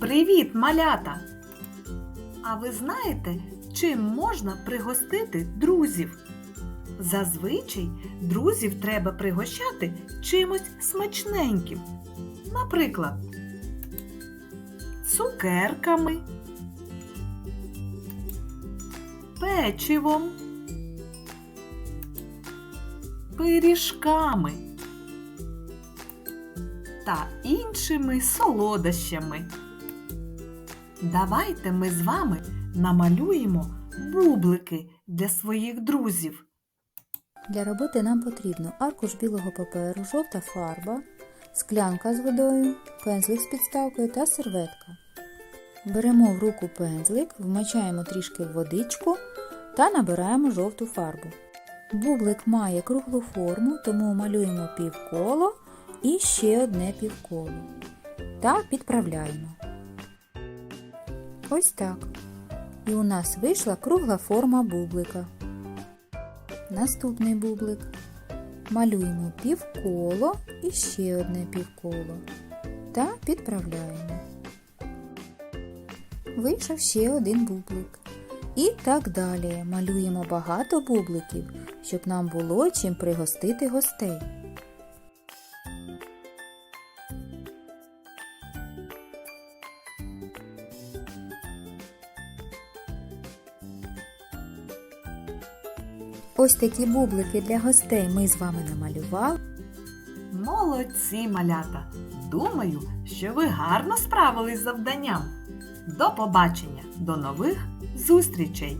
Привіт, малята! А ви знаєте, чим можна пригостити друзів? Зазвичай друзів треба пригощати чимось смачненьким. Наприклад, цукерками, печивом, пиріжками та іншими солодощами. Давайте ми з вами намалюємо бублики для своїх друзів. Для роботи нам потрібно аркуш білого паперу, жовта фарба, склянка з водою, пензлик з підставкою та серветка. Беремо в руку пензлик, вмочаємо трішки водичку та набираємо жовту фарбу. Бублик має круглу форму, тому малюємо півколо і ще одне півколо. Та підправляємо. Ось так. І у нас вийшла кругла форма бублика. Наступний бублик. Малюємо півколо і ще одне півколо. Та підправляємо. Вийшов ще один бублик. І так далі малюємо багато бубликів, щоб нам було чим пригостити гостей. Ось такі бублики для гостей ми з вами намалювали. Молодці, малята! Думаю, що ви гарно справились з завданням. До побачення, до нових зустрічей!